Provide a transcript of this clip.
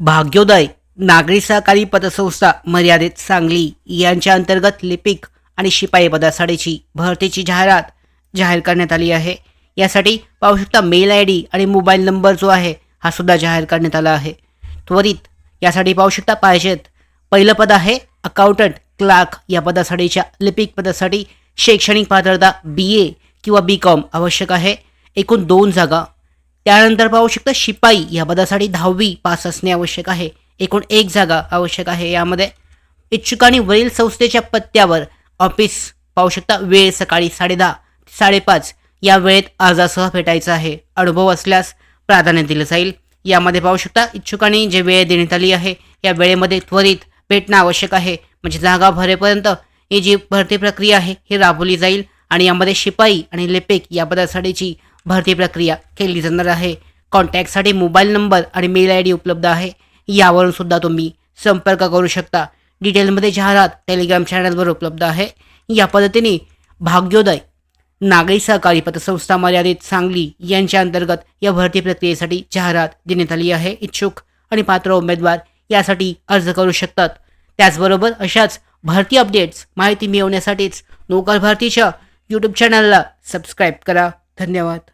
भाग्योदय नागरी सहकारी पतसंस्था मर्यादित सांगली यांच्या अंतर्गत लिपिक आणि शिपाई पदासाठीची भरतीची जाहिरात जाहीर करण्यात आली आहे. यासाठी पाहू शकता मेल आय डी आणि मोबाईल नंबर जो आहे हा सुद्धा जाहीर करण्यात आला आहे. त्वरित यासाठी पाहू शकता पाहिजेत. पहिलं पद आहे अकाउंटंट क्लार्क या पदासाठीच्या लिपिक पदासाठी शैक्षणिक पात्रता बी ए किंवा बी कॉम आवश्यक आहे. एकूण दोन जागा त्यानंतर पाहू शकता शिपाई या पदासाठी दहावी पास असणे आवश्यक आहे. एकूण एक जागा आवश्यक आहे. यामध्ये इच्छुकांनी वरील संस्थेच्या पत्त्यावर ऑफिस पाहू शकता वेळ सकाळी साडेदहा ते साडेपाच या वेळेत अर्जासह भेटायचा आहे. अनुभव असल्यास प्राधान्य दिलं जाईल. यामध्ये पाहू शकता इच्छुकांनी जे वेळ देण्यात आली आहे या वेळेमध्ये त्वरित भेटणं आवश्यक आहे. म्हणजे जागा भरेपर्यंत ही जी भरती प्रक्रिया आहे ही राबवली जाईल. आणि यामध्ये शिपाई आणि लिपिक या पदासाठीची भरती प्रक्रिया केली जाणार आहे. कॉन्टॅक्टसाठी मोबाईल नंबर आणि मेल आय डी उपलब्ध आहे. यावरून सुद्धा तुम्ही संपर्क करू शकता. डिटेलमध्ये जाहिरात टेलिग्राम चॅनलवर उपलब्ध आहे. या पद्धतीने भाग्योदय नागरी सहकारी पतसंस्था मर्यादित सांगली यांच्या अंतर्गत या भरती प्रक्रियेसाठी जाहिरात देण्यात आली आहे. इच्छुक आणि पात्र उमेदवार यासाठी अर्ज करू शकतात. त्याचबरोबर अशाच भरती अपडेट्स माहिती मिळवण्यासाठीच नोकर भरतीच्या यूट्यूब चॅनलला सबस्क्राईब करा. धन्यवाद.